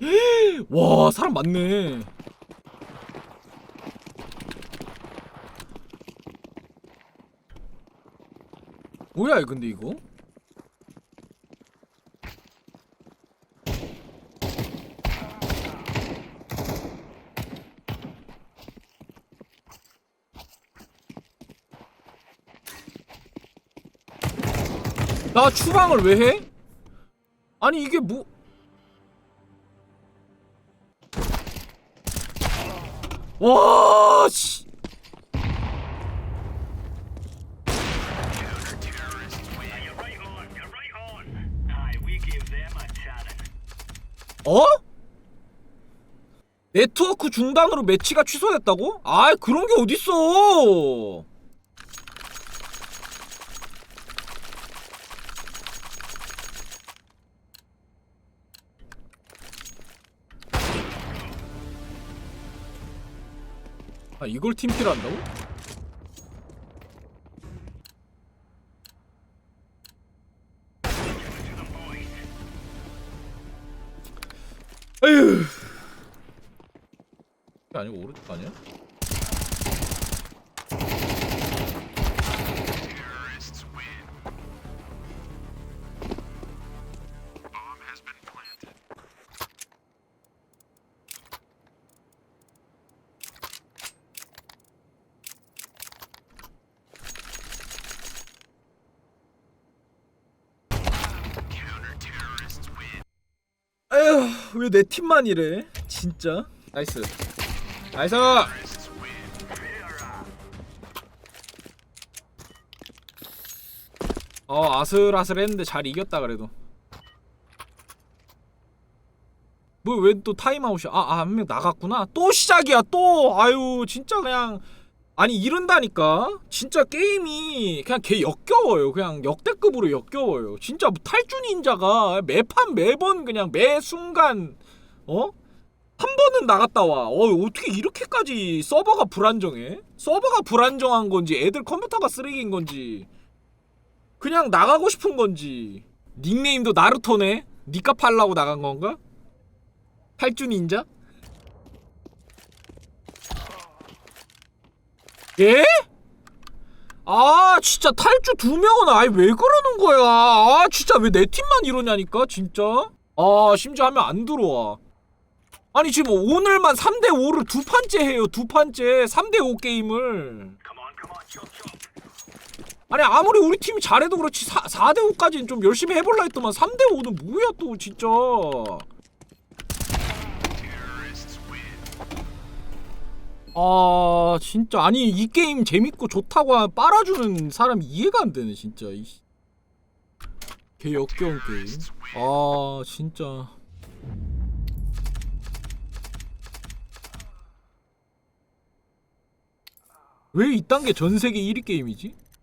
와 사람 많네 뭐야 근데 이거? 나 추방을 왜 해? 아니 이게 뭐 a challenge. 어? 네트워크 중단으로 매치가 취소됐다고? 아, 그런 게 어딨어? 아, 이걸 팀킬 한다고? 에휴. 아니고 오른쪽 아니야? 왜 내 팀만 이래? 진짜? 나이스. 나이스! 어 아슬아슬했는데 잘 이겼다 그래도. 뭐 왜 또 타임아웃이야 아한 명 나갔구나? 또 시작이야 또! 아유 진짜 그냥 아니 이런다니까 진짜 게임이 그냥 개 역겨워요 그냥 역대급으로 역겨워요 진짜 뭐 탈주 닌자가 매판 매번 그냥 매 순간 어? 한 번은 나갔다 와. 어, 어떻게 이렇게까지 서버가 불안정해? 서버가 불안정한 건지 애들 컴퓨터가 쓰레기인 건지 그냥 나가고 싶은 건지 닉네임도 나루토네? 니값 팔라고 나간 건가? 탈주 닌자? 예? 아 진짜 탈주 두 명은 아예 왜 그러는 거야? 아 진짜 왜 내 팀만 이러냐니까 진짜? 아 심지어 하면 안 들어와. 아니 지금 오늘만 3대5를 두 판째 해요 두 판째. 3대5 게임을. 아니 아무리 우리 팀이 잘해도 그렇지 4, 4대5까지는 좀 열심히 해볼라 했더만 3대5는 뭐야 또 진짜 아 진짜 아니 이 게임 재밌고 좋다고 빨아주는 사람이 이해가 안 되네 진짜 이씨. 개 역겨운 게임 아 진짜 왜 이딴 게 전 세계 1위 게임이지?